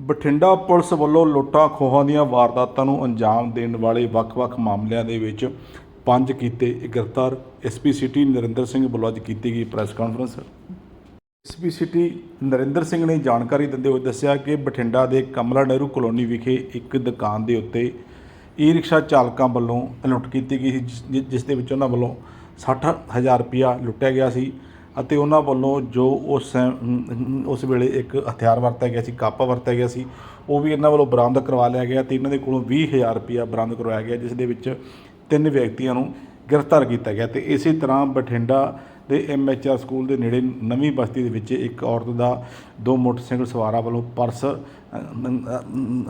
Bathinda police ਵੱਲੋਂ ਲੁੱਟਾਂ ਖੋਹਾਂ ਦੀਆਂ ਵਾਰਦਾਤਾਂ ਨੂੰ ਅੰਜਾਮ ਦੇਣ ਵਾਲੇ ਵੱਖ-ਵੱਖ ਮਾਮਲਿਆਂ ਦੇ ਵਿੱਚ ਪੰਜ ਕੀਤੇ ਗ੍ਰਿਫਤਾਰ। ਐਸਪੀ ਸਿਟੀ ਨਰਿੰਦਰ ਸਿੰਘ ਵੱਲੋਂ ਅੱਜ ਕੀਤੀ ਗਈ press conference. SP city Narinder Singh ਨੇ ਜਾਣਕਾਰੀ ਦਿੰਦੇ ਹੋਏ ਦੱਸਿਆ ਕਿ ਬਠਿੰਡਾ ਦੇ ਕਮਲਾ ਨਹਿਰੂ ਕਲੋਨੀ ਵਿਖੇ ਇੱਕ ਦੁਕਾਨ ਦੇ ਉੱਤੇ ਈ ਰਿਕਸ਼ਾ ਚਾਲਕਾਂ ਵੱਲੋਂ ਲੁੱਟ ਕੀਤੀ ਗਈ ਸੀ, ਜਿਸ- ਜਿਸ ਦੇ ਵਿੱਚ ਉਹਨਾਂ ਵੱਲੋਂ 60000 ਰੁਪਇਆ ਲੁੱਟਿਆ ਗਿਆ ਸੀ। ਅਤੇ ਉਹਨਾਂ ਵੱਲੋਂ ਜੋ ਉਸ ਉਸ ਵੇਲੇ ਇੱਕ ਹਥਿਆਰ ਵਰਤਿਆ ਗਿਆ ਸੀ, ਕਾਪਾ ਵਰਤਿਆ ਗਿਆ ਸੀ, ਉਹ ਵੀ ਇਹਨਾਂ ਵੱਲੋਂ ਬਰਾਮਦ ਕਰਵਾ ਲਿਆ ਗਿਆ ਤੇ ਇਹਨਾਂ ਦੇ ਕੋਲੋਂ 20000 ਰੁਪਇਆ ਬਰਾਮਦ ਕਰਵਾਇਆ ਗਿਆ, ਜਿਸ ਦੇ ਵਿੱਚ ਤਿੰਨ ਵਿਅਕਤੀਆਂ ਨੂੰ ਗ੍ਰਿਫਤਾਰ ਕੀਤਾ ਗਿਆ ਤੇ ਇਸੇ ਤਰ੍ਹਾਂ ਬਠਿੰਡਾ ਦੇ ਐਮਐਚਆਰ ਸਕੂਲ ਦੇ ਨੇੜੇ ਨਵੀਂ ਬਸਤੀ ਦੇ ਵਿੱਚ ਇੱਕ ਔਰਤ ਦਾ ਦੋ ਮੋਟਰਸਾਈਕਲ ਸਵਾਰਾਂ ਵੱਲੋਂ ਪਰਸ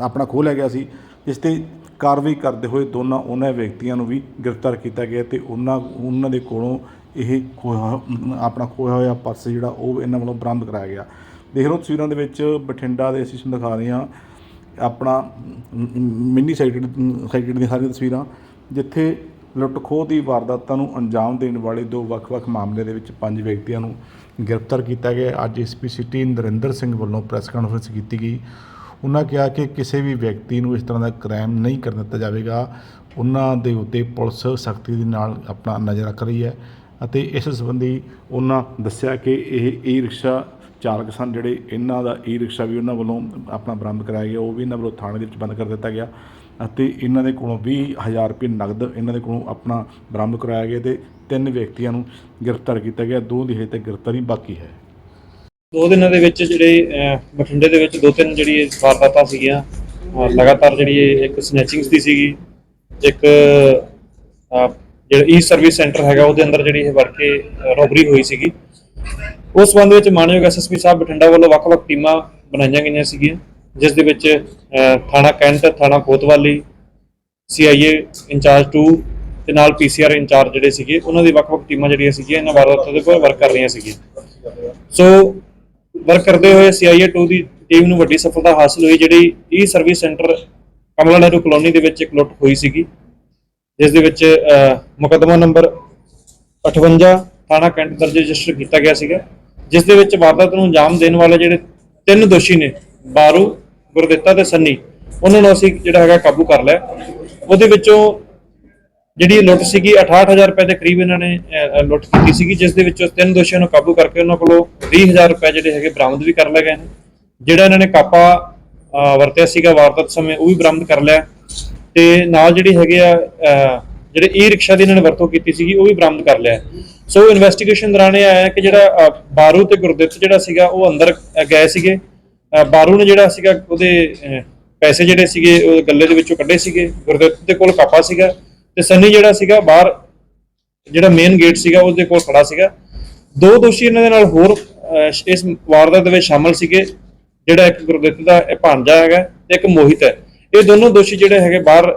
ਆਪਣਾ ਖੋਹ ਲਿਆ ਗਿਆ ਸੀ ਇਸ ਤੇ ਕਾਰਵਾਈ ਕਰਦੇ ਹੋਏ ਦੋਨਾਂ ਉਹਨਾਂ ਵਿਅਕਤੀਆਂ ਨੂੰ ਵੀ ਗ੍ਰਿਫਤਾਰ ਕੀਤਾ ਗਿਆ ਤੇ ਉਹਨਾਂ ਉਹਨਾਂ ਦੇ ਕੋਲੋਂ ਇਹ ਖੋਇਆ ਆਪਣਾ ਖੋਇਆ ਹੋਇਆ ਪਰਸ ਜਿਹੜਾ ਉਹ ਇਹਨਾਂ ਵੱਲੋਂ ਬਰਾਮਦ ਕਰਾਇਆ ਗਿਆ। ਦੇਖ ਲਓ ਤਸਵੀਰਾਂ ਦੇ ਵਿੱਚ ਬਠਿੰਡਾ ਦੇ ਅਸੀਂ ਤੁਹਾਨੂੰ ਦਿਖਾ ਰਹੇ ਹਾਂ ਆਪਣਾ ਮਿੰਨੀ ਸਾਈਟਡ ਸਾਈਟਡ ਦੀਆਂ ਸਾਰੀਆਂ ਤਸਵੀਰਾਂ, ਜਿੱਥੇ ਲੁੱਟ ਖੋਹ ਦੀ ਵਾਰਦਾਤਾਂ ਨੂੰ ਅੰਜਾਮ ਦੇਣ ਵਾਲੇ ਦੋ ਵੱਖ-ਵੱਖ ਮਾਮਲੇ ਦੇ ਵਿੱਚ ਪੰਜ ਵਿਅਕਤੀਆਂ ਨੂੰ ਗ੍ਰਿਫਤਾਰ ਕੀਤਾ ਗਿਆ। ਅੱਜ ਐਸਪੀ ਸਿਟੀ ਨਰਿੰਦਰ ਸਿੰਘ ਵੱਲੋਂ ਪ੍ਰੈਸ ਕਾਨਫਰੰਸ ਕੀਤੀ ਗਈ। ਉਹਨਾਂ ਕਿਹਾ ਕਿ ਕਿਸੇ ਵੀ ਵਿਅਕਤੀ ਨੂੰ ਇਸ ਤਰ੍ਹਾਂ ਦਾ ਕ੍ਰਾਈਮ ਨਹੀਂ ਕਰਨ ਦਿੱਤਾ ਜਾਵੇਗਾ। ਉਹਨਾਂ ਦੇ ਉੱਤੇ ਪੁਲਿਸ ਸਖਤੀ ਦੇ ਨਾਲ ਆਪਣਾ ਨਜ਼ਰ ਰੱਖ ਰਹੀ ਹੈ। ਅਤੇ ਇਸ ਸੰਬੰਧੀ ਉਹਨਾਂ ਦੱਸਿਆ ਕਿ ਇਹ ਈ ਰਿਕਸ਼ਾ ਚਾਲਕ ਸਨ ਜਿਹੜੇ ਇਹਨਾਂ ਦਾ ਈ ਰਿਕਸ਼ਾ ਵੀ ਉਹਨਾਂ ਵੱਲੋਂ ਆਪਣਾ ਬਰਾਮਦ ਕਰਾਇਆ ਗਿਆ, ਉਹ ਵੀ ਇਹਨਾਂ ਵੱਲੋਂ ਥਾਣੇ ਦੇ ਵਿੱਚ ਬੰਦ ਕਰ ਦਿੱਤਾ ਗਿਆ ਅਤੇ ਇਹਨਾਂ ਦੇ ਕੋਲੋਂ 20000 ਰੁਪਏ ਨਗਦ ਇਹਨਾਂ ਦੇ ਕੋਲੋਂ ਆਪਣਾ ਬਰਾਮਦ ਕਰਾਇਆ ਗਿਆ ਤੇ ਤਿੰਨ ਵਿਅਕਤੀਆਂ ਨੂੰ ਗ੍ਰਿਫਤਾਰ ਕੀਤਾ ਗਿਆ, ਦੋ ਦੀ ਹਜੇ ਤੱਕ ਗ੍ਰਿਫਤਾਰੀ ਬਾਕੀ ਹੈ। ਦੋ ਦਿਨਾਂ ਦੇ ਵਿੱਚ ਜਿਹੜੇ ਬਠਿੰਡੇ ਦੇ ਵਿੱਚ ਦੋ ਤਿੰਨ ਜਿਹੜੀ ਵਾਰਦਾਤਾਂ ਸੀਗੀਆਂ ਲਗਾਤਾਰ ਜਿਹੜੀ ਇੱਕ ਸਨੈਚਿੰਗਸ ਦੀ ਸੀਗੀ, ਇੱਕ ਜਿਹੜਾ ਈ ਸਰਵਿਸ ਸੈਂਟਰ ਹੈਗਾ, ਉਹਦੇ ਅੰਦਰ ਜਿਹੜੀ ਇਹ ਵੜ ਰੋਬਰੀ ਹੋਈ ਸੀਗੀ। ਉਸ ਸੰਬੰਧ ਵਿੱਚ ਮਾਨਯੋਗ ਐਸਐਸਪੀ ਸਾਹਿਬ ਬਠਿੰਡਾ ਵੱਲੋਂ ਵੱਖ-ਵੱਖ ਟੀਮਾਂ ਬਣਾਈਆਂ ਗਈਆਂ ਸੀਗੀਆਂ, ਜਿਸ ਦੇ ਵਿੱਚ ਥਾਣਾ ਕੈਂਟ, ਥਾਣਾ ਕੋਤਵਾਲੀ ਸੀਆਈਏ ਇੰਚਾਰਜ 2 ਤੇ ਨਾਲ ਪੀਸੀਆਰ ਇੰਚਾਰਜ ਜਿਹੜੇ ਸੀਗੇ, ਉਹਨਾਂ ਦੀ ਵੱਖ-ਵੱਖ ਟੀਮਾਂ ਜਿਹੜੀਆਂ ਸੀਗੀਆਂ, ਇਹਨਾਂ ਵਾਰਦਾਤਾਂ ਦੇ ਉੱਪਰ ਵਰਕ ਕਰ ਰਹੀਆਂ ਸੀਗੀਆਂ। ਸੋ ਵਰਕ ਕਰਦੇ ਹੋਏ ਸੀਆਈਏ 2 ਦੀ ਟੀਮ ਨੂੰ ਵੱਡੀ ਸਫਲਤਾ ਹਾਸਲ ਹੋਈ, ਜਿਹੜੀ e service centre Kamla Nehru colony ਦੇ ਵਿੱਚ ਇੱਕ ਲੁੱਟ ਹੋਈ ਸੀਗੀ। ਜਿਸ ਦੇ ਵਿੱਚ ਅਹ, ਮੁਕੱਦਮਾ ਨੰਬਰ 58 ਥਾਣਾ ਕੈਂਟ ਦਰਜ ਰਜਿਸਟਰ ਕੀਤਾ ਗਿਆ ਸੀਗਾ ਜਿਸ ਦੇ ਵਿੱਚ ਵਾਰਦਾਤ ਨੂੰ ਅੰਜਾਮ ਦੇਣ ਵਾਲੇ ਜਿਹੜੇ ਤਿੰਨ ਦੋਸ਼ੀ ਨੇ ਬਾਰੂ ਗੁਰਦਿੱਤਾ ਤੇ ਸੰਨੀ ਉਹਨਾਂ ਨੂੰ ਅਸੀਂ ਜਿਹੜਾ ਹੈਗਾ ਕਾਬੂ ਕਰ ਲਿਆ। ਉਹਦੇ ਵਿੱਚੋਂ ਜਿਹੜੀ ਲੁੱਟ ਸੀਗੀ 68000 ਰੁਪਏ ਦੇ ਕਰੀਬ ਇਹਨਾਂ ਨੇ ਲੁੱਟ ਕੀਤੀ ਸੀਗੀ ਜਿਸ ਦੇ ਵਿੱਚੋਂ ਤਿੰਨ ਦੋਸ਼ੀਆਂ ਨੂੰ ਕਾਬੂ ਕਰਕੇ ਉਹਨਾਂ ਕੋਲੋਂ 20000 ਰੁਪਏ ਜਿਹੜੇ ਹੈਗੇ ਬਰਾਮਦ ਵੀ ਕਰ ਲਏ ਗਏ ਨੇ। ਜਿਹੜਾ ਇਹਨਾਂ ਨੇ ਕਾਪਾ ਵਰਤਿਆ ਸੀਗਾ ਵਾਰਦਾਤ ਸਮੇਂ ਉਹ ਵੀ ਬਰਾਮਦ ਕਰ ਲਿਆ। ਤੇ ਨਾਲ ਜਿਹੜੀ ਹੈਗੇ ਆ ਜਿਹੜੇ ਈ ਰਿਕਸ਼ਾ ਦੀ ਇਹਨਾਂ ਨੇ ਵਰਤੋਂ ਕੀਤੀ ਸੀਗੀ, ਉਹ ਵੀ ਬਰਾਮਦ ਕਰ ਲਿਆ ਸੋ ਇਨਵੈਸਟੀਗੇਸ਼ਨ ਦੌਰਾਨ ਇਹ ਆਇਆ ਕਿ ਜਿਹੜਾ ਬਾਰੂ ਤੇ ਗੁਰਦਿੱਤ ਜਿਹੜਾ ਸੀਗਾ, ਉਹ ਅੰਦਰ ਗਏ ਸੀਗੇ। ਬਾਰੂ ਨੇ ਜਿਹੜਾ ਸੀਗਾ, ਉਹਦੇ ਪੈਸੇ ਜਿਹੜੇ ਸੀਗੇ, ਉਹ ਗੱਲੇ ਦੇ ਵਿੱਚੋਂ ਕੱਢੇ ਸੀਗੇ। ਗੁਰਦਿੱਤ ਦੇ ਕੋਲ ਕਾਪਾ ਸੀਗਾ ਤੇ ਸੰਨੀ ਜਿਹੜਾ ਸੀਗਾ, ਬਾਹਰ ਜਿਹੜਾ ਮੇਨ ਗੇਟ ਸੀਗਾ, ਉਹਦੇ ਕੋਲ ਖੜਾ ਸੀਗਾ। ਦੋ ਦੋਸ਼ੀ ਇਹਨਾਂ ਦੇ ਨਾਲ ਹੋਰ ਇਸ ਵਾਰਦਾਤ ਦੇ ਵਿੱਚ ਸ਼ਾਮਲ ਸੀਗੇ, ਜਿਹੜਾ ਇੱਕ ਗੁਰਦਿੱਤ ਦਾ ਇਹ ਭਾਂਜਾ ਹੈਗਾ, ਤੇ ਇੱਕ ਮੋਹਿਤ ਹੈ। ਇਹ ਦੋਨੋਂ ਦੋਸ਼ੀ ਜਿਹੜੇ ਹੈਗੇ ਬਾਹਰ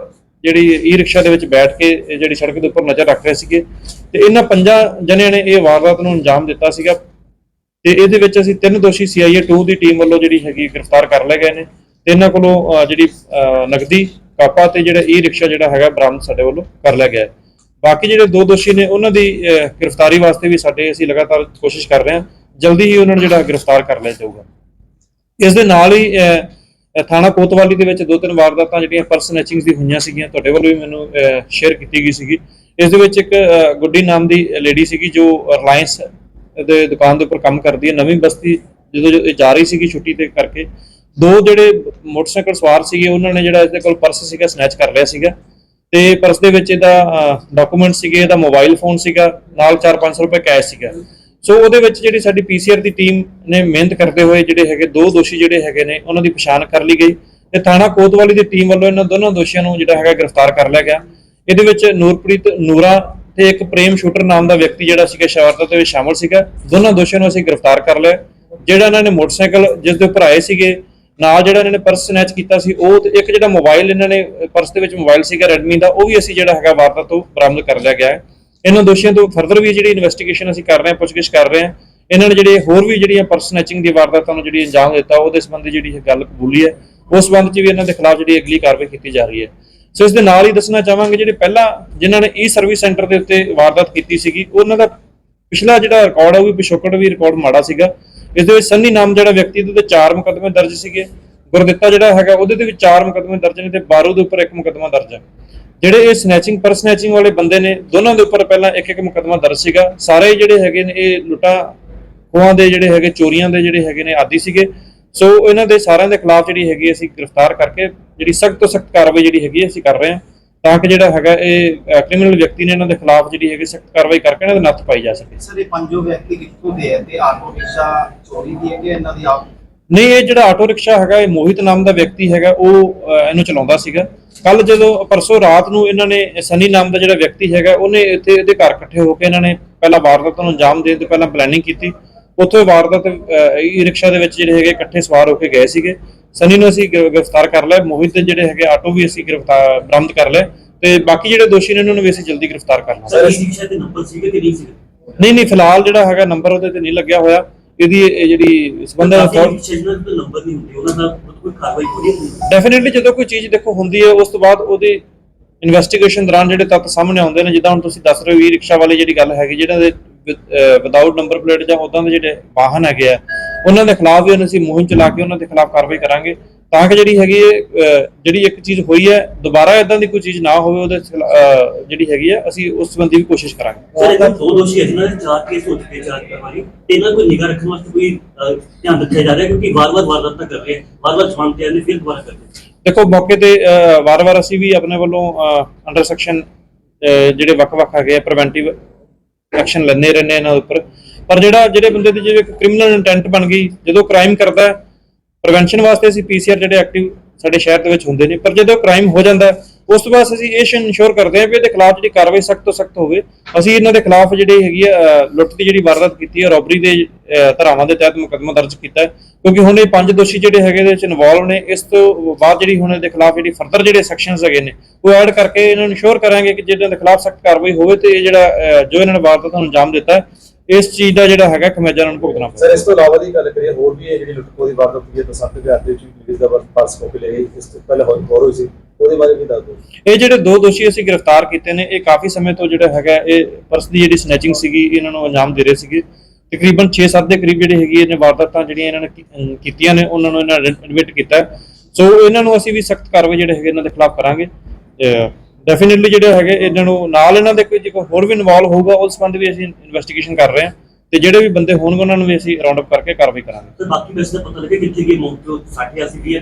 ਜਿਹੜੀ ਈ ਰਿਕਸ਼ਾ ਦੇ ਵਿੱਚ ਬੈਠ ਕੇ ਜਿਹੜੀ ਸੜਕ ਦੇ ਉੱਪਰ ਨਜ਼ਰ ਰੱਖ ਰਹੇ ਸੀਗੇ ਤੇ ਇਹਨਾਂ ਪੰਜਾਂ ਜਣਿਆਂ ਨੇ ਇਹ ਵਾਰਦਾਤ ਨੂੰ ਅੰਜਾਮ ਦਿੱਤਾ ਸੀਗਾ ਤੇ ਇਹਦੇ ਵਿੱਚ ਅਸੀਂ ਤਿੰਨ ਦੋਸ਼ੀ ਸੀਆਈਏ 2 ਦੀ ਟੀਮ ਵੱਲੋਂ ਜਿਹੜੀ ਹੈਗੀ ਗ੍ਰਿਫਤਾਰ ਕਰ ਲਏ ਗਏ ਨੇ ਤੇ ਇਹਨਾਂ ਕੋਲੋਂ ਜਿਹੜੀ ਅਹ, ਨਗਦੀ ਕਾਪਾ ਤੇ ਜਿਹੜਾ ਈ ਰਿਕਸ਼ਾ ਜਿਹੜਾ ਹੈਗਾ ਬਰਾਮਦ ਸਾਡੇ ਵੱਲੋਂ ਕਰ ਲਿਆ ਗਿਆ ਹੈ। ਬਾਕੀ ਜਿਹੜੇ ਦੋ ਦੋਸ਼ੀ ਨੇ ਉਹਨਾਂ ਦੀ ਅਹ, ਗ੍ਰਿਫਤਾਰੀ ਵਾਸਤੇ ਵੀ ਸਾਡੇ ਅਸੀਂ ਲਗਾਤਾਰ ਕੋਸ਼ਿਸ਼ ਕਰ ਰਹੇ ਹਾਂ। ਜਲਦੀ ਹੀ ਉਹਨਾਂ ਨੂੰ ਜਿਹੜਾ ਗ੍ਰਿਫਤਾਰ ਕਰ ਲਿਆ ਜਾਊਗਾ। ਇਸ ਦੇ ਨਾਲ ਹੀ ਅਹ, ਥਾਣਾ ਕੋਤਵਾਲੀ ਦੇ ਵਿੱਚ ਦੋ ਤਿੰਨ ਵਾਰਦਾਤਾਂ ਜਿਹੜੀਆਂ ਪਰਸ ਸਨੈਚਿੰਗਸ ਦੀ ਹੋਈਆਂ ਸੀਗੀਆਂ, ਤੁਹਾਡੇ ਵੱਲੋਂ ਵੀ ਮੈਨੂੰ ਸ਼ੇਅਰ ਕੀਤੀ ਗਈ ਸੀਗੀ। ਇਸ ਦੇ ਵਿੱਚ ਇੱਕ ਗੁੱਡੀ ਨਾਮ ਦੀ ਲੇਡੀ ਸੀਗੀ ਜੋ ਰਿਲਾਇੰਸ ਦੇ ਦੁਕਾਨ ਦੇ ਉੱਪਰ ਕੰਮ ਕਰਦੀ ਹੈ। ਨਵੀਂ ਬਸਤੀ ਜਦੋਂ ਇਹ ਜਾ ਰਹੀ ਸੀਗੀ ਛੁੱਟੀ ਤੇ ਕਰਕੇ। ਦੋ ਜਿਹੜੇ ਮੋਟਰਸਾਈਕਲ ਸਵਾਰ ਸੀਗੇ, ਉਹਨਾਂ ਨੇ ਜਿਹੜਾ ਇਸਦੇ ਕੋਲ ਪਰਸ ਸੀਗਾ ਸਨੈਚ ਕਰ ਲਿਆ ਸੀਗਾ। ਤੇ ਪਰਸ ਦੇ ਵਿੱਚ ਇਹਦਾ ਡਾਕੂਮੈਂਟ ਸੀਗੇ, ਇਹਦਾ ਮੋਬਾਈਲ ਫੋਨ ਸੀਗਾ, ਨਾਲ 4-500 ਰੁਪਏ ਕੈਸ਼ ਸੀਗਾ। ਸੋ ਉਹਦੇ ਵਿੱਚ ਜਿਹੜੀ ਸਾਡੀ ਪੀਸੀਆਰ ਦੀ ਟੀਮ ਨੇ ਮਿਹਨਤ ਕਰਦੇ ਹੋਏ ਜਿਹੜੇ ਹੈਗੇ ਦੋ ਦੋਸ਼ੀ ਜਿਹੜੇ ਹੈਗੇ ਨੇ, ਉਹਨਾਂ ਦੀ ਪਛਾਣ ਕਰ ਲਈ ਗਈ ਤੇ ਥਾਣਾ ਕੋਤਵਾਲੀ ਦੀ ਟੀਮ ਵੱਲੋਂ ਇਹਨਾਂ ਦੋਨਾਂ ਦੋਸ਼ੀਆਂ ਨੂੰ ਜਿਹੜਾ ਹੈਗਾ ਗ੍ਰਿਫਤਾਰ ਕਰ ਲਿਆ ਗਿਆ। ਇਹਦੇ ਵਿੱਚ ਨੂਰਪ੍ਰੀਤ ਨੂਰਾ ਤੇ ਇੱਕ ਪ੍ਰੇਮ ਸ਼ੂਟਰ ਨਾਮ ਦਾ ਵਿਅਕਤੀ ਜਿਹੜਾ ਸੀਗਾ ਸ਼ਰਾਰਤਾਂ ਦੇ ਵਿੱਚ ਸ਼ਾਮਲ ਸੀਗਾ। ਦੋਨਾਂ ਦੋਸ਼ੀਆਂ ਨੂੰ ਅਸੀਂ ਗ੍ਰਿਫਤਾਰ ਕਰ ਲਿਆ। ਜਿਹੜਾ ਇਹਨਾਂ ਨੇ ਮੋਟਰਸਾਈਕਲ ਜਿਸ ਦੇ ਉੱਪਰ ਆਏ ਸੀਗੇ, ਨਾਲ ਜਿਹੜਾ ਇਹਨਾਂ ਨੇ ਪਰਸ ਸਨੈਚ ਕੀਤਾ ਸੀ, ਉਹ ਤੇ ਇੱਕ ਜਿਹੜਾ ਮੋਬਾਈਲ ਇਹਨਾਂ ਨੇ ਪਰਸ ਦੇ ਵਿੱਚ ਮੋਬਾਈਲ ਸੀਗਾ Redmi ਦਾ, ਉਹ ਵੀ ਅਸੀਂ ਜਿਹੜਾ ਹੈਗਾ ਵਾਰਦਾਤ ਤੋਂ ਬਰਾਮਦ ਕਰ ਲਿਆ ਗਿਆ ਹੈ। ਇਹਨਾਂ ਦੋਸ਼ੀਆਂ ਤੋਂ ਫਰਦਰ ਵੀ ਜਿਹੜੀ ਇਨਵੈਸਟੀਗੇਸ਼ਨ ਅਸੀਂ ਕਰ ਰਹੇ ਹਾਂ, ਪੁੱਛਗਿੱਛ ਕਰ ਰਹੇ ਹਾਂ, ਇਹਨਾਂ ਨੇ ਜਿਹੜੇ ਹੋਰ ਵੀ ਜਿਹੜੀਆਂ ਪਰਸ ਦੀ ਵਾਰਦਾਤਾਂ ਨੂੰ ਜਿਹੜੀ ਅੰਜਾਮ ਦਿੱਤਾ, ਉਹਦੇ ਸੰਬੰਧੀ ਜਿਹੜੀ ਇਹ ਗੱਲ ਕਬੂਲੀ ਹੈ, ਉਸ ਸੰਬੰਧ 'ਚ ਵੀ ਇਹਨਾਂ ਦੇ ਖਿਲਾਫ ਜਿਹੜੀ ਅਗਲੀ ਕਾਰਵਾਈ ਕੀਤੀ ਜਾ ਰਹੀ ਹੈ। ਸੋ ਇਸ ਦੇ ਨਾਲ ਹੀ ਦੱਸਣਾ ਚਾਹਾਂਗੇ ਜਿਹੜੇ ਪਹਿਲਾਂ ਜਿਨ੍ਹਾਂ ਨੇ ਈ ਸਰਵਿਸ ਸੈਂਟਰ ਦੇ ਉੱਤੇ ਵਾਰਦਾਤ ਕੀਤੀ ਸੀਗੀ, ਉਹਨਾਂ ਦਾ ਪਿਛਲਾ ਜਿਹੜਾ ਰਿਕਾਰਡ ਹੈ ਉਹ ਵੀ ਪਿਛੋਕੜ ਵੀ ਰਿਕਾਰਡ ਮਾੜਾ ਸੀਗਾ। ਇਸ ਦੇ ਵਿੱਚ ਸੰਨੀ ਨਾਮ ਜਿਹੜਾ ਵਿਅਕਤੀ ਦੇ ਉੱਤੇ ਚਾਰ ਮੁਕੱਦਮੇ ਦਰਜ ਸੀਗੇ। ਗੁਰਦਿੱਤਾ ਜਿਹੜਾ ਹੈਗਾ, ਉਹਦੇ ਤੇ ਵੀ ਚਾਰ ਮੁਕੱਦਮੇ ਦਰਜ ਨੇ ਤੇ ਬਾਰੂ ਦੇ ਉੱਪਰ ਇੱਕ ਮੁਕੱਦਮਾ ਦਰਜ ਹੈ। ਜਿਹੜੇ ਇਹ ਸਨੈਚਿੰਗ ਪਰ ਸਨੈਚਿੰਗ ਵਾਲੇ ਬੰਦੇ ਨੇ, ਦੋਨਾਂ ਦੇ ਉੱਪਰ ਪਹਿਲਾਂ ਇੱਕ ਇੱਕ ਮੁਕੱਦਮਾ ਦਰਜ ਸੀਗਾ। ਸਾਰੇ ਹੀ ਜਿਹੜੇ ਹੈਗੇ ਨੇ, ਇਹ ਲੁੱਟਾਂ ਖੋਹਾਂ ਦੇ ਜਿਹੜੇ ਹੈਗੇ, ਚੋਰੀਆਂ ਦੇ ਜਿਹੜੇ ਹੈਗੇ ਨੇ, ਆਦੀ ਸੀਗੇ। ਸੋ ਇਹਨਾਂ ਦੇ ਸਾਰਿਆਂ ਦੇ ਖਿਲਾਫ ਜਿਹੜੀ ਹੈਗੀ, ਅਸੀਂ ਗ੍ਰਿਫਤਾਰ ਕਰਕੇ, ਜਿਹੜੀ ਸਖਤ ਤੋਂ ਸਖਤ ਕਾਰਵਾਈ ਜਿਹੜੀ ਹੈਗੀ ਹੈ ਅਸੀਂ ਕਰ ਰਹੇ ਹਾਂ, ਤਾਂ ਕਿ ਜਿਹੜਾ ਹੈਗਾ, ਇਹ ਕ੍ਰਿਮੀਨਲ ਵਿਅਕਤੀ ਨੇ ਇਹਨਾਂ ਦੇ ਖਿਲਾਫ ਜਿਹੜੀ ਹੈਗੀ, ਸਖਤ ਕਾਰਵਾਈ ਕਰਕੇ ਇਹਨਾਂ ਦੇ ਨੱਥ ਪਾਈ ਜਾ ਸਕੇ। ਸਰ, ਇਹ ਪੰਜੋ ਵਿਅਕਤੀ ਕਿੱਥੋਂ ਦੇ ਹੈ ਤੇ ਆਟੋ ਰਿਕਸ਼ਾ ਚੋਰੀ ਦੀ ਹੈ ਕਿ ਇਹਨਾਂ ਦੀ ਆਪ ਨਹੀਂ ਇਹ ਜਿਹੜਾ ਆਟੋ ਰਿਕਸ਼ਾ ਹੈਗਾ ਇਹ ਮੋਹਿਤ ਨਾਮ ਦਾ ਵਿਅਕਤੀ ਹੈਗਾ ਉਹ ਇਹਨੂੰ ਚਲਾਉਂਦਾ ਸੀਗਾ। ਕੱਲ ਜਦੋਂ ਪਰਸੋਂ ਰਾਤ ਨੂੰ ਇਹਨਾਂ ਨੇ ਸਨੀ ਨਾਮ ਦਾ ਜਿਹੜਾ ਵਿਅਕਤੀ ਹੈਗਾ ਉਹਨੇ ਇੱਥੇ ਇਹਦੇ ਘਰ ਇਕੱਠੇ ਹੋ ਕੇ ਇਹਨਾਂ ਨੇ ਪਹਿਲਾਂ ਵਾਰਦਾਤ ਨੂੰ ਅੰਜਾਮ ਦੇਣ ਤੋਂ ਪਹਿਲਾਂ ਪਲੈਨਿੰਗ ਕੀਤੀ। ਉੱਥੇ ਵਾਰਦਾਤ ਇਹ ਰਿਕਸ਼ਾ ਦੇ ਵਿੱਚ ਜਿਹੜੇ ਹੈਗੇ ਇਕੱਠੇ ਸਵਾਰ ਹੋ ਕੇ ਗਏ ਸੀਗੇ। ਸਨੀ ਨੂੰ ਅਸੀਂ ਗ੍ਰਿ- ਗ੍ਰਿਫਤਾਰ ਕਰ ਲਿਆ। ਮੋਹਿਤ ਦੇ ਜਿਹੜੇ ਹੈਗੇ ਆਟੋ ਵੀ ਅਸੀਂ ਗ੍ਰਿਫਤਾਰ ਬਰਾਮਦ ਕਰ ਲਏ ਤੇ ਬਾਕੀ ਜਿਹੜੇ ਦੋਸ਼ੀ ਨੇ ਉਹਨਾਂ ਨੂੰ ਵੀ ਅਸੀਂ ਜਲਦੀ ਗ੍ਰਿਫਤਾਰ ਕਰਨਾ ਸਰ ਇਸ ਰਿਕਸ਼ਾ ਤੇ ਨੰਬਰ ਸੀਗਾ ਕਿ ਨਹੀਂ ਸੀਗਾ? ਨਹੀਂ ਨਹੀਂ ਫਿਲਹਾਲ ਜਿਹੜਾ ਹੈਗਾ ਨੰਬਰ ਉਹਦੇ ਤੇ ਨਹੀਂ ਲੱਗਿਆ ਹੋਇਆ। ਇਹਦੀ ਇਹ ਜਿਹੜੀ ਸੰਬੰਧਿਤ ਜਿਹਨਾਂ ਦੇ ਨੰਬਰ ਨਹੀਂ ਹੁੰਦੇ ਉਹਨਾਂ ਦਾ ਕੋਈ ਕਾਰਵਾਈ ਥੋੜੀ ਹੁੰਦੀ ਡੈਫੀਨਿਟਲੀ ਜਦੋਂ ਕੋਈ ਚੀਜ਼ ਦੇਖੋ ਹੁੰਦੀ ਹੈ ਉਸ ਤੋਂ ਬਾਅਦ ਉਹਦੀ ਇਨਵੈਸਟੀਗੇਸ਼ਨ ਦੌਰਾਨ ਜਿਹੜੇ ਤੱਥ ਸਾਹਮਣੇ ਆਉਂਦੇ ਨੇ ਜਿੱਦਾਂ ਹੁਣ ਤੁਸੀਂ ਦੱਸ ਰਹੇ ਹੋ ਵੀ ਰਿਕਸ਼ਾ ਵਾਲੀ ਜਿਹੜੀ ਗੱਲ ਹੈਗੀ ਜਿਹੜਾ ਦੇ ਵਿਦਆਊਟ ਨੰਬਰ ਪਲੇਟ ਜਾਂ ਉਦਾਂ ਦੇ ਜਿਹੜੇ ਵਾਹਨ ਹੈਗੇ ਆ ਉਹਨਾਂ ਦੇ ਖਿਲਾਫ ਵੀ ਅਸੀਂ ਮੁਹਿੰਮ ਚਲਾ ਕੇ ਉਹਨਾਂ ਦੇ ਖਿਲਾਫ ਕਾਰਵਾਈ ਕਰਾਂਗੇ ਤਾਂ ਕਿ ਜਿਹੜੀ ਹੈਗੀ ਜਿਹੜੀ ਇੱਕ ਚੀਜ਼ ਹੋਈ ਹੈ ਦੁਬਾਰਾ ਇਦਾਂ ਦੀ ਕੋਈ ਚੀਜ਼ ਨਾ ਹੋਵੇ ਉਹਦੇ ਜਿਹੜੀ ਹੈਗੀ ਹੈ ਅਸੀਂ ਉਸ ਸੰਬੰਧੀ ਵੀ ਕੋਸ਼ਿਸ਼ ਕਰਾਂਗੇ। ਸਰ ਇਹਨਾਂ ਦੋ ਦੋਸ਼ੀ ਹੈ ਜਿਨ੍ਹਾਂ ਦੇ ਚਾਰ ਕੇਸ ਹੋ ਚੁੱਕੇ ਚਾਰ ਕਰਵਾਈ ਤੇ ਇਹਨਾਂ ਕੋਈ ਨਿਗਾਹ ਰੱਖਣ ਵਾਸਤੇ ਕੋਈ ਧਿਆਨ ਰੱਖਿਆ ਜਾ ਰਿਹਾ ਕਿਉਂਕਿ ਵਾਰ-ਵਾਰ ਵਾਰਦਾਤਾਂ ਕਰ ਰਹੇ ਵਾਰ-ਵਾਰ ਜਵਾਨ ਤੇ ਆਨੇ ਫਿਰ ਦੁਬਾਰਾ ਕਰਦੇ ਦੇਖੋ ਮੌਕੇ ਤੇ ਵਾਰ-ਵਾਰ ਅਸੀਂ ਵੀ ਆਪਣੇ ਵੱਲੋਂ ਅੰਡਰ ਸੈਕਸ਼ਨ ਜਿਹੜੇ ਵੱਖ-ਵੱਖ ਹੈਗੇ ਆ ਪ੍ਰੀਵੈਂਟਿਵ ਐਕਸ਼ਨ ਲੈਂਦੇ ਰਹਿੰਦੇ ਇਹਨਾਂ ਉੱਪਰ। ਪਰ ਜਿਹੜਾ ਜਿਹੜੇ ਬੰਦੇ ਦੀ ਜਿਵੇਂ ਕ੍ਰਿਮੀਨਲ ਇੰਟੈਂਟ ਬਣ ਗਈ ਜਦੋਂ ਕ੍ਰਾਈਮ ਕਰਦਾ ਹੈ ਪ੍ਰੀਵੈਂਸ਼ਨ ਵਾਸਤੇ ਅਸੀਂ ਪੀਸੀਆਰ ਜਿਹੜੇ ਐਕਟਿਵ ਸਾਡੇ ਸ਼ਹਿਰ ਦੇ ਵਿੱਚ ਹੁੰਦੇ ਨੇ ਪਰ ਜਦੋਂ ਕ੍ਰਾਈਮ ਹੋ ਜਾਂਦਾ ਹੈ, ਉਸ ਤੋਂ ਬਾਅਦ ਅਸੀਂ ਇਹ ਇਨਸ਼ੋਰ ਕਰਦੇ ਹਾਂ ਵੀ ਇਹਦੇ ਖਿਲਾਫ ਜਿਹੜੀ ਕਾਰਵਾਈ ਸਖਤ ਤੋਂ ਸਖਤ ਹੋਵੇ। ਅਸੀਂ ਇਹਨਾਂ ਦੇ ਖਿਲਾਫ ਜਿਹੜੀ ਹੈਗੀ ਆ ਲੁੱਟ ਦੀ ਜਿਹੜੀ ਵਾਰਦਾਤ ਕੀਤੀ ਹੈ ਰੋਬਰੀ ਦੇ ਅਹ, ਦੇ ਤਹਿਤ ਮੁਕੱਦਮਾ ਦਰਜ ਕੀਤਾ ਹੈ। ਕਿਉਂਕਿ ਹੁਣ ਇਹ ਪੰਜ ਦੋਸ਼ੀ ਜਿਹੜੇ ਹੈਗੇ ਇਹਦੇ ਵਿੱਚ ਇਨਵੋਲਵ ਨੇ ਇਸ ਤੋਂ ਬਾਅਦ ਜਿਹੜੀ ਹੁਣ ਇਹਦੇ ਖਿਲਾਫ ਜਿਹੜੀ ਫਰਦਰ ਜਿਹੜੇ ਸੈਕਸ਼ਨਸ ਹੈਗੇ ਨੇ ਉਹ ਐਡ ਕਰਕੇ ਇਹਨਾਂ ਨੂੰ ਇਨਸ਼ੋਰ ਕਰਾਂਗੇ ਕਿ ਜਿਹਨਾਂ ਦੇ ਖਿਲਾਫ ਸਖਤ ਕਾਰਵਾਈ ਹੋਵੇ ਤੇ ਇਹ ਜਿਹੜਾ ਜੋ ਇਹਨਾਂ ਨੇ ਵਾਰਦਾਤ ਨੂੰ ਅੰਜਾਮ ਦਿੱਤਾ ਹੈ, ਇਸ ਚੀਜ਼ ਦਾ ਜਿਹੜਾ ਹੈਗਾ ਖਮਿਆਜਾ ਨੂੰ ਭੁਗਤਣਾ ਪਵੇਗਾ ਸਰ ਇਸ ਤੋਂ ਇਲਾਵਾ ਦੀ ਗੱਲ ਕਰੀਏ ਹੋਰ ਵੀ ਇਹ ਜਿਹੜੀ ਲੁੱਟਖੋ ਦੀ ਵਾਰਦਾਤ ਹੋਈ ਹੈ ਬਸੰਤ ਵਿਹਾਰ ਦੇ ਵਿੱਚ ਵੀ ਦਾ ਪਰਸ ਖੋ ਲੈ ਗਈ ਇਸ ਤੋਂ ਪਹਿਲਾਂ ਹੋਰ ਹੋਈ ਸੀ? ਉਹਦੇ ਬਾਰੇ ਵੀ ਦੱਸ ਦਿਓ। ਇਹ ਜਿਹੜੇ ਦੋ ਦੋਸ਼ੀ ਅਸੀਂ ਗ੍ਰਿਫਤਾਰ ਕੀਤੇ ਨੇ, ਇਹ ਕਾਫੀ ਸਮੇਂ ਤੋਂ ਜਿਹੜਾ ਹੈਗਾ, ਇਹ ਪਰਸ ਦੀ ਜਿਹੜੀ ਸਨੈਚਿੰਗ ਸੀਗੀ, ਇਹਨਾਂ ਨੂੰ ਅੰਜਾਮ ਦੇ ਰਹੇ ਸੀਗੇ। ਤਕਰੀਬਨ 6-7 ਦੇ ਕਰੀਬ ਜਿਹੜੇ ਹੈਗੀ, ਇਹਨੇ ਵਾਰਦਾਤਾਂ ਜਿਹੜੀਆਂ ਇਹਨਾਂ ਨੇ ਕੀਤੀਆਂ ਨੇ, ਉਹਨਾਂ ਨੂੰ ਇਹਨਾਂ ਨੇ ਐਡਮਿਟ ਕੀਤਾ। ਸੋ ਇਹਨਾਂ ਨੂੰ ਅਸੀਂ ਵੀ ਸਖਤ ਕਾਰਵਾਈ ਜਿਹੜੇ ਹੈਗੇ, ਇਹਨਾਂ ਦੇ ਖਿਲਾਫ ਕਰਾਂਗੇ। ਡੈਫੀਨਿਟਲੀ ਜਿਹੜੇ ਹੈਗੇ, ਇਹਨਾਂ ਨੂੰ ਨਾਲ ਇਹਨਾਂ ਦੇ ਕੋਈ ਜੇ ਕੋਈ ਹੋਰ ਵੀ ਇਨਵੋਲਵ ਹੋਊਗਾ, ਉਸ ਸੰਬੰਧ ਵੀ ਅਸੀਂ ਇਨਵੈਸਟੀਗੇਸ਼ਨ ਕਰ ਰਹੇ ਹਾਂ। ਤੇ ਜਿਹੜੇ ਵੀ ਬੰਦੇ ਹੋਣਗੇ ਉਹਨਾਂ ਨੂੰ ਵੀ ਅਸੀਂ ਰਾਉਂਡ ਅਪ ਕਰਕੇ ਕਾਰਵਾਈ ਕਰਾਂਗੇ। ਤੇ ਬਾਕੀ ਵੈਸੇ ਤਾਂ ਪਤਾ ਲੱਗੇ ਕਿੱਥੇ ਗਏ ਮੌਕੇ 60 ਅਸੀਂ ਵੀ ਇਹ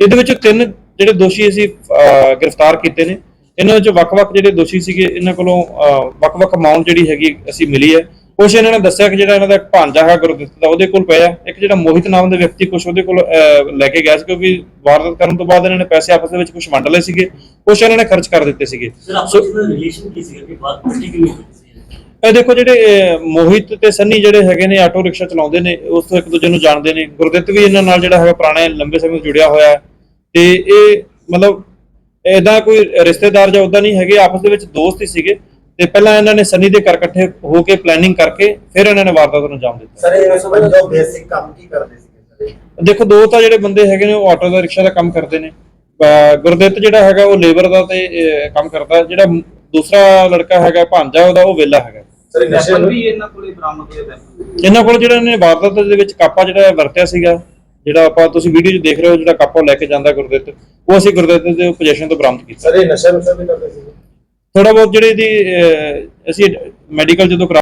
ਇਹਦੇ ਵਿੱਚ ਤਿੰਨ ਜਿਹੜੇ ਦੋਸ਼ੀ ਅਸੀਂ ਅਹ, ਗ੍ਰਿਫਤਾਰ ਕੀਤੇ ਨੇ। ਇਹਨਾਂ ਵਿੱਚ ਵੱਖ-ਵੱਖ ਜਿਹੜੇ ਦੋਸ਼ੀ ਸੀਗੇ ਇਹਨਾਂ ਕੋਲੋਂ ਅਹ, ਵੱਖ-ਵੱਖ ਅਮਾਉਂਟ ਜਿਹੜੀ ਹੈਗੀ ਅਸੀਂ ਮਿਲੀ ਹੈ। ਕੁਝ ਇਹਨਾਂ ਨੇ ਦੱਸਿਆ ਕਿ ਜਿਹੜਾ ਇਹਨਾਂ ਦਾ ਇੱਕ ਭਾਂਜਾ ਹੈ ਗੁਰਦਿੱਤ ਦਾ ਉਹਦੇ ਕੋਲ ਪਿਆ। ਇੱਕ ਜਿਹੜਾ ਮੋਹਿਤ ਨਾਮ ਦਾ ਵਿਅਕਤੀ ਕੁਝ ਉਹਦੇ ਕੋਲ ਅਹ, ਲੈ ਕੇ ਗਿਆ ਸੀ ਕਿਉਂਕਿ ਵਾਰਦਾਤ ਕਰਨ ਤੋਂ ਬਾਅਦ ਇਹਨਾਂ ਨੇ ਪੈਸੇ ਆਪਸ ਦੇ ਵਿੱਚ ਕੁਝ ਵੰਡ ਲਏ ਸੀਗੇ। ਕੁਝ ਇਹਨਾਂ ਨੇ ਖਰਚ ਕਰ ਦਿੱਤੇ ਸੀਗੇ। ਸਰ ਆਪਸ ਵਿੱਚ ਰਿਲੇਸ਼ਨ ਕੀ ਸੀਗਾ? ਕਿ ਬਾਤ ਕੀ ਕਿਵੇਂ ਹੋਈ ਸੀ? ਇਹ ਦੇਖੋ ਜਿਹੜੇ ਮੋਹਿਤ ਤੇ ਸੰਨੀ ਜਿਹੜੇ ਹੈਗੇ ਨੇ ਆਟੋ ਰਿਕਸ਼ਾ ਚਲਾਉਂਦੇ ਨੇ ਉਸ ਤੋਂ ਇੱਕ ਦੂਜੇ ਨੂੰ ਜਾਣਦੇ ਨੇ। ਗੁਰਦਿੱਤ ਵੀ ਇਹਨਾਂ ਨਾਲ ਜਿਹੜਾ ਹੈਗਾ ਪੁਰਾਣੇ ਲੰਬੇ ਸਮੇਂ ਤੋਂ ਜੁੜਿਆ ਹੋਇਆ ਹੈ। ਤੇ ਇਹ ਮਤਲਬ ਇਦਾਂ ਕੋਈ ਰਿਸ਼ਤੇਦਾਰ ਜਾਂ ਉਦਾਂ ਨਹੀਂ ਹੈਗੇ ਆਪਸ ਦੇ ਵਿੱਚ ਦੋਸਤ ਹੀ ਸੀਗੇ। ਤੇ ਪਹਿਲਾਂ ਇਹਨਾਂ ਨੇ ਸੰਨੀ ਦੇ ਘਰ ਇਕੱਠੇ ਹੋ ਕੇ ਪਲੈਨਿੰਗ ਕਰਕੇ ਫਿਰ ਇਹਨਾਂ ਨੇ ਵਾਰਦਾਤ ਨੂੰ ਅੰਜਾਮ ਦਿੱਤਾ। ਸਰ ਇਹ ਸਮਝੋ ਬੇਸਿਕ ਕੰਮ ਕੀ ਕਰਦੇ ਸੀਗੇ ਦੇਖੋ ਦੋ ਤਾਂ ਜਿਹੜੇ ਬੰਦੇ ਹੈਗੇ ਨੇ ਉਹ ਆਟੋ ਦਾ ਰਿਕਸ਼ਾ ਦਾ ਕੰਮ ਕਰਦੇ ਨੇ। ਗੁਰਦਿੱਤ ਜਿਹੜਾ ਹੈਗਾ ਉਹ ਲੇਬਰ ਦਾ ਤੇ ਕੰਮ ਕਰਦਾ। ਜਿਹੜਾ ਦੂਸਰਾ ਲੜਕਾ ਹੈਗਾ ਭਾਂਜਾ ਉਹਦਾ ਉਹ ਵਿਹਲਾ ਹੈਗਾ। ਸਰ ਇਹ ਨਸ਼ੇ ਵੈਪਨ ਵੀ ਇਹਨਾਂ ਕੋਲੇ ਬਰਾਮਦ ਹੋਏ ਵੈਪਨ ਇਹਨਾਂ ਕੋਲ ਜਿਹੜਾ ਇਹਨੇ ਵਾਰਦਾਤ ਦੇ ਵਿੱਚ ਕਾਪਾ ਜਿਹੜਾ ਵਰਤਿਆ ਸੀਗਾ ਜਿਹੜਾ ਆਪਾਂ ਤੁਸੀਂ ਵੀਡੀਓ 'ਚ ਦੇਖ ਰਹੇ ਹੋ ਜਿਹੜਾ ਕਾਪਾ ਉਹ ਲੈ ਕੇ ਜਾਂਦਾ ਗੁਰਦਿੱਤ ਉਹ ਅਸੀਂ ਗੁਰਦਿੱਤ ਦੇ ਪੋਜੀਸ਼ਨ ਤੋਂ ਬਰਾਮਦ ਕੀਤਾ। ਸਰ ਇਹ ਨਸ਼ਾ ਨੁਸ਼ਾ ਵੀ ਕਰਦੇ ਸੀਗੇ? ਥੋੜਾ ਬਹੁਤ ਜਿਹੜੇ ਦੀ ਅਸੀਂ ਮੈਡੀਕਲ ਜਦੋਂ ਕਰਾ